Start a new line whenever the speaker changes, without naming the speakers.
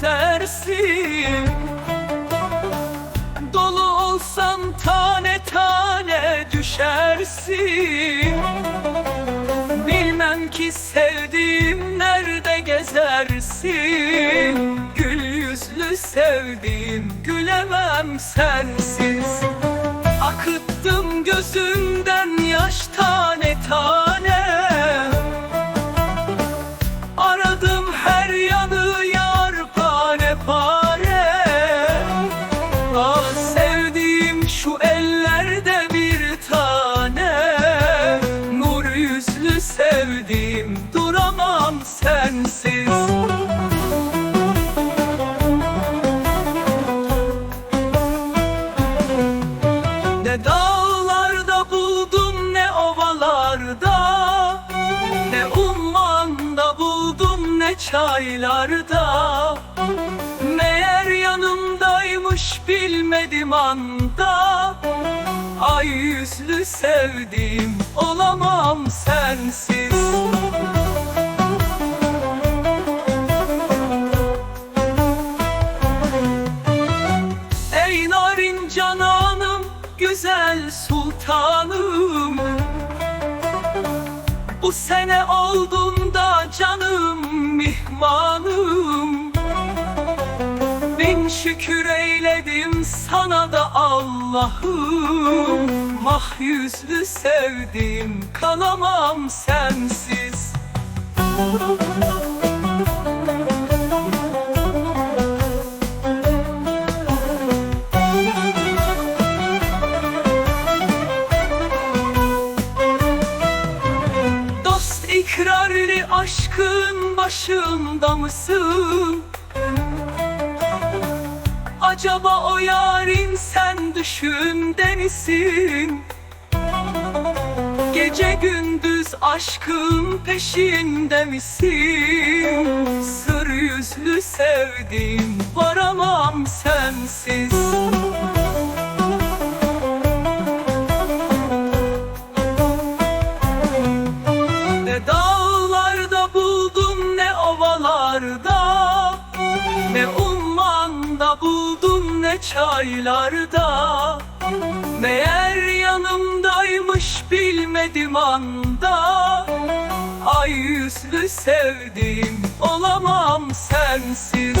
bitmeden esersin Dolu olsan tane tane düşersin. Bilmem ki sevdiğim nerede gezersin. Gül yüzlü sevdiğim gülemem sensiz sensiz. Ne dağlarda buldum ne ovalarda. Ne ummanda buldum ne çaylarda. Meğer yanımdaymış bilmedim anda. Ay yüzlü sevdiğim olamam sensiz güzel sultanım. Bu sene oldun da canım mihmanım. Bin şükür eyledim sana da Allah'ım. Mah yüzlü sevdim kalamam sensiz. Dost ikrarlı aşkın başında mısın? Acaba o yarin sen düşünde misin? Gece gündüz aşkın peşinde misin? Sır yüzlü sevdim varamam sensiz çaylarda. Meğer yanımdaymış bilmedim anda. Ay yüzlü sevdim olamam sensiz